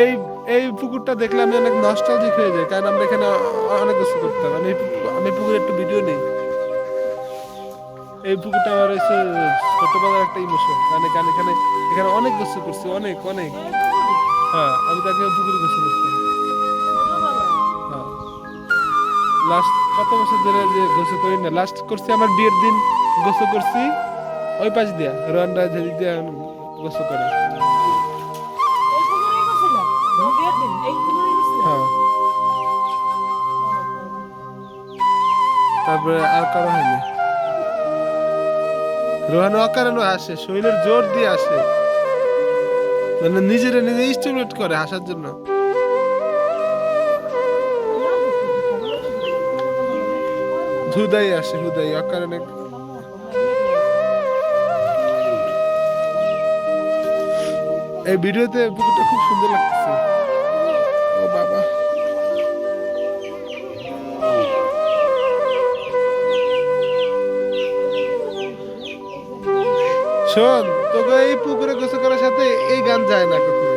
এই এই পুকুরটা দেখলে আমি অনেক নস্টালজিক হয়ে যাই, কারণ আমরা এখানে অনেক কিছু করতাম আমি আমি পুকুরে একটু ভিডিও নেই। এই পুকুরটা আমার হচ্ছে ছোটবেলার একটা ইমোশন কারণ এখানে এখানে অনেক গোসল করছি, অনেক অনেক। হ্যাঁ আমি তাকে পুকুরে গোসল করতাম হ্যাঁ। লাস্ট কত বছর ধরে যে গোসল করি না লাস্ট করছি আমার বিয়ের দিন, গোসল করছি, ওই পাশ দিয়া রোয়ান্ডা ঝেড়ি দিয়া গোসল করে। তারপরে আর কারও হয়নি। রোহান অকারণ আসে শরীরের জোর দিয়ে আসে। মানে নিজের নিজে স্টিমুলেট করে হাসার জন্য। হুদাই আসে, হুদাই অকারণে এই ভিডিওতে পুকুরটা খুব সুন্দর লাগতেছে। শোন, তোকে এই পুকুরে গোসল করার সাথে এই গান যায় না কখনো।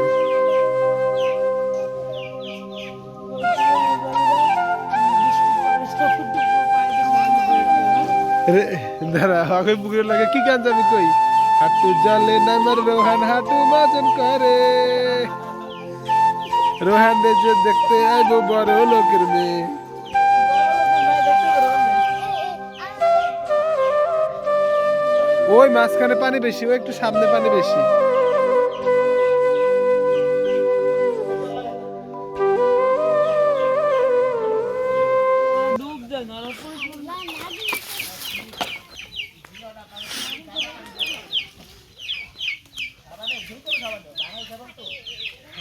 দাঁড়া আগে পুকুরে লাগে কি গান যাবি কই? হাঁটু জলে নামার রোহান হাঁটু মাজন করে। রোহান যে দেখতে আইবো বড় লোকের মেয়ে। ওই মাঝখানে পানি বেশি, ওই একটু সামনে পানি বেশি।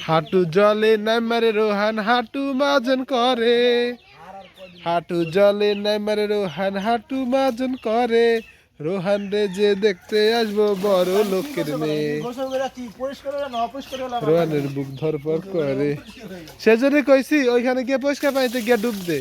হাঁটু জলে নামারে রোহান, হাঁটু মাজন করে। হাঁটু জলে নামারে রোহান, হাঁটু মাজন করে। রোহান রে যে দেখতে আসব, বড় লোকের মেয়ে। রোহানের বুক ধরপর করে। সেজন্য কইছি, ওইখানে গিয়ে পরিষ্কার পানিতে গিয়ে ডুব দে।